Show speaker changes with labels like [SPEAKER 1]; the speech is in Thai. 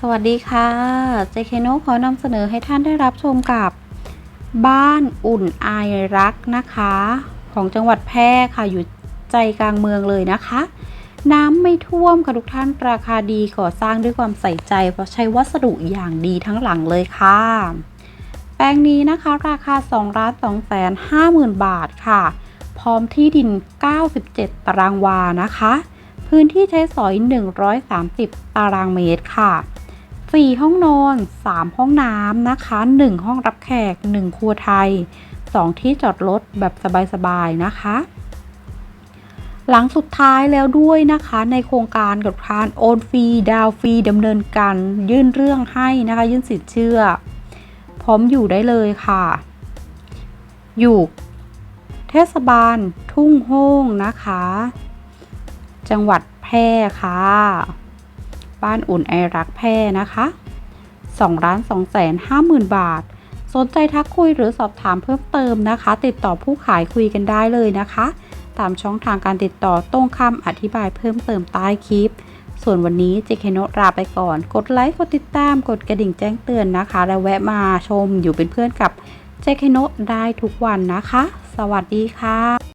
[SPEAKER 1] สวัสดีค่ะเจเคโนขอนำเสนอให้ท่านได้รับชมกับ บ้านอุ่นอายรักนะคะ ของจังหวัดแพร่ค่ะอยู่ใจกลางเมืองเลยนะคะ น้ำไม่ท่วมค่ะทุกท่านราคาดีก่อสร้างด้วยความใส่ใจ เพราะใช้วัสดุอย่างดีทั้งหลังเลยค่ะ แปลงนี้นะคะราคา2ล้าน2แสน5หมื่นบาทค่ะ พร้อมที่ดิน 97 ตารางวานะคะพื้นที่ใช้สอย 130 ตารางเมตรค่ะ 4 ห้องนอน 3 ห้องน้ำนะคะ 1 ห้องรับแขก 1 ครัวไทย 2 ที่จอดรถแบบสบายๆนะคะ หลังสุดท้ายแล้วด้วยนะคะ ในโครงการกับทานโอนฟรีดาวฟรีดำเนินการยื่นเรื่องให้นะคะ ยื่นสิทธิ์เชื่อ พร้อมอยู่ได้เลยค่ะ อยู่เทศบาลทุ่งโฮงนะคะ จังหวัดแพร่ค่ะ บ้านอุ่นไอรักแพร่นะคะ2ล้าน2แสน5หมื่นบาท สนใจทักคุยหรือสอบถามเพิ่มเติมนะคะ ติดต่อผู้ขายคุยกันได้เลยนะคะ ตามช่องทางการติดต่อตรงคำอธิบายเพิ่มเติมใต้คลิป ส่วนวันนี้เจเคโนลาไปก่อน กดไลค์ กดติดตาม กดกระดิ่งแจ้งเตือนนะคะ แล้วแวะมาชมอยู่เป็นเพื่อนกับเจเคโนได้ทุกวันนะคะ สวัสดีค่ะ